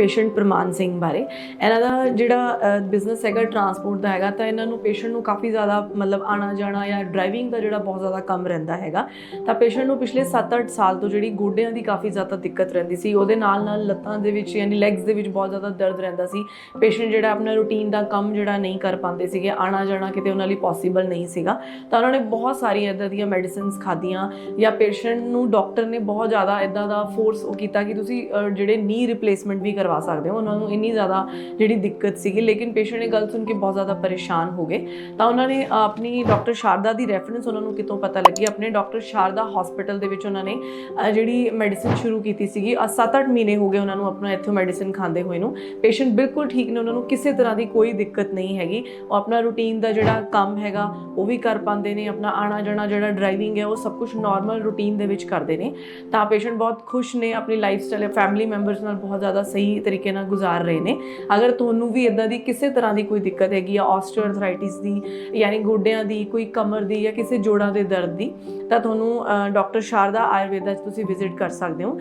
Patient ਪ੍ਰਮਾਨ ਸਿੰਘ ਬਾਰੇ। ਇਹਨਾਂ ਦਾ ਜਿਹੜਾ ਬਿਜ਼ਨਸ ਹੈਗਾ ਟਰਾਂਸਪੋਰਟ ਦਾ ਹੈਗਾ, ਤਾਂ ਇਹਨਾਂ ਨੂੰ ਪੇਸ਼ੈਂਟ ਨੂੰ ਕਾਫੀ ਜ਼ਿਆਦਾ ਮਤਲਬ ਆਣਾ ਜਾਣਾ ਜਾਂ ਡਰਾਈਵਿੰਗ ਦਾ ਜਿਹੜਾ ਬਹੁਤ ਜ਼ਿਆਦਾ ਕੰਮ ਰਹਿੰਦਾ ਹੈਗਾ। ਤਾਂ ਪੇਸ਼ੈਂਟ ਨੂੰ ਪਿਛਲੇ 7-8 ਸਾਲ ਤੋਂ ਜਿਹੜੀ ਗੋਡਿਆਂ ਦੀ ਕਾਫੀ ਜ਼ਿਆਦਾ ਦਿੱਕਤ ਰਹਿੰਦੀ ਸੀ। ਉਹਦੇ ਨਾਲ ਨਾਲ ਲੱਤਾਂ ਦੇ ਵਿੱਚ ਯਾਨੀ ਲੈਗਸ ਦੇ ਵਿੱਚ ਬਹੁਤ ਜ਼ਿਆਦਾ ਦਰਦ ਰਹਿੰਦਾ ਸੀ। ਪੇਸ਼ੈਂਟ ਜਿਹੜਾ ਆਪਣਾ ਰੂਟੀਨ ਦਾ ਕੰਮ ਜਿਹੜਾ ਨਹੀਂ ਕਰ ਪਾਉਂਦੇ ਸੀਗੇ ਆਣਾ ਜਾਣਾ ਕਿਤੇ ਉਹਨਾਂ ਲਈ ਪੋਸੀਬਲ ਨਹੀਂ ਸੀਗਾ। ਤਾਂ ਉਹਨਾਂ ਨੇ ਬਹੁਤ ਸਾਰੀਆਂ ਇਦਾਂ ਦੀਆਂ ਮੈਡੀਸਿਨਸ ਖਾਧੀਆਂ ਜਾਂ ਪੇਸ਼ੈਂਟ ਨੂੰ ਡਾਕਟਰ ਨੇ ਬਹੁਤ ਜ਼ਿਆਦਾ ਇਦਾਂ ਦਾ ਫੋਰਸ ਉਹ ਕੀਤਾ ਕਿ ਤੁਸੀਂ ਜਿਹੜੇ ਨੀ ਰਿਪਲੇਸਮੈਂਟ ਵੀ ਕਰਵਾ ਕਰਵਾ ਸਕਦੇ ਹੋ, ਉਹਨਾਂ ਨੂੰ ਇੰਨੀ ਜ਼ਿਆਦਾ ਜਿਹੜੀ ਦਿੱਕਤ ਸੀਗੀ। ਲੇਕਿਨ ਪੇਸ਼ੈਂਟ ਇਹ ਗੱਲ ਸੁਣ ਕੇ ਬਹੁਤ ਜ਼ਿਆਦਾ ਪਰੇਸ਼ਾਨ ਹੋ ਗਏ। ਤਾਂ ਉਹਨਾਂ ਨੇ ਆਪਣੀ ਡਾਕਟਰ ਸ਼ਾਰਦਾ ਦੀ ਰੈਫਰੈਂਸ ਉਹਨਾਂ ਨੂੰ ਕਿਤੋਂ ਪਤਾ ਲੱਗੀ। ਆਪਣੇ ਡਾਕਟਰ ਸ਼ਾਰਦਾ ਹਸਪੀਟਲ ਦੇ ਵਿੱਚ ਉਹਨਾਂ ਨੇ ਜਿਹੜੀ ਮੈਡੀਸਿਨ ਸ਼ੁਰੂ ਕੀਤੀ ਸੀਗੀ। 7-8 ਮਹੀਨੇ ਹੋ ਗਏ ਉਹਨਾਂ ਨੂੰ ਆਪਣਾ ਇੱਥੋਂ ਮੈਡੀਸਿਨ ਖਾਂਦੇ ਹੋਏ ਨੂੰ। ਪੇਸ਼ੈਂਟ ਬਿਲਕੁਲ ਠੀਕ ਨੇ, ਉਹਨਾਂ ਨੂੰ ਕਿਸੇ ਤਰ੍ਹਾਂ ਦੀ ਕੋਈ ਦਿੱਕਤ ਨਹੀਂ ਹੈਗੀ। ਉਹ ਆਪਣਾ ਰੂਟੀਨ ਦਾ ਜਿਹੜਾ ਕੰਮ ਹੈਗਾ, ਉਹ ਵੀ ਕਰ ਪਾਉਂਦੇ ਨੇ। ਆਪਣਾ ਆਣਾ ਜਾਣਾ ਜਿਹੜਾ ਡਰਾਈਵਿੰਗ ਹੈ, ਉਹ ਸਭ ਕੁਝ ਨਾਰਮਲ ਰੂਟੀਨ ਦੇ ਵਿੱਚ ਕਰਦੇ ਨੇ। ਤਾਂ ਪੇਸ਼ੈਂਟ ਬਹੁਤ ਖੁਸ਼ ਨੇ, ਆਪਣੀ ਲਾਈਫ ਸਟਾਈਲ ਫੈਮਿਲੀ ਮੈਂਬਰਸ ਨਾਲ ਬਹੁਤ ਜ਼ਿਆਦਾ ਸਹੀ ਸਹੀ ਤਰੀਕੇ ਨਾਲ ਗੁਜ਼ਾਰ ਰਹੇ ਨੇ। ਅਗਰ ਤੁਹਾਨੂੰ ਵੀ ਇਦਾਂ ਦੀ ਕਿਸੇ ਤਰ੍ਹਾਂ ਦੀ ਕੋਈ ਦਿੱਕਤ ਹੈਗੀ ਆ ਆਸਟੀਓਆਰਥਰਾਈਟਿਸ ਦੀ, ਯਾਨੀ ਗੋਡਿਆਂ ਦੀ, ਕੋਈ ਕਮਰ ਦੀ ਜਾਂ ਕਿਸੇ ਜੋੜਾਂ ਦੇ ਦਰਦ ਦੀ, ਤਾਂ ਤੁਹਾਨੂੰ ਡਾਕਟਰ ਸ਼ਾਰਦਾ ਆਯੁਰਵੇਦਾ 'ਚ ਤੁਸੀਂ ਵਿਜ਼ਿਟ ਕਰ ਸਕਦੇ ਹੋ।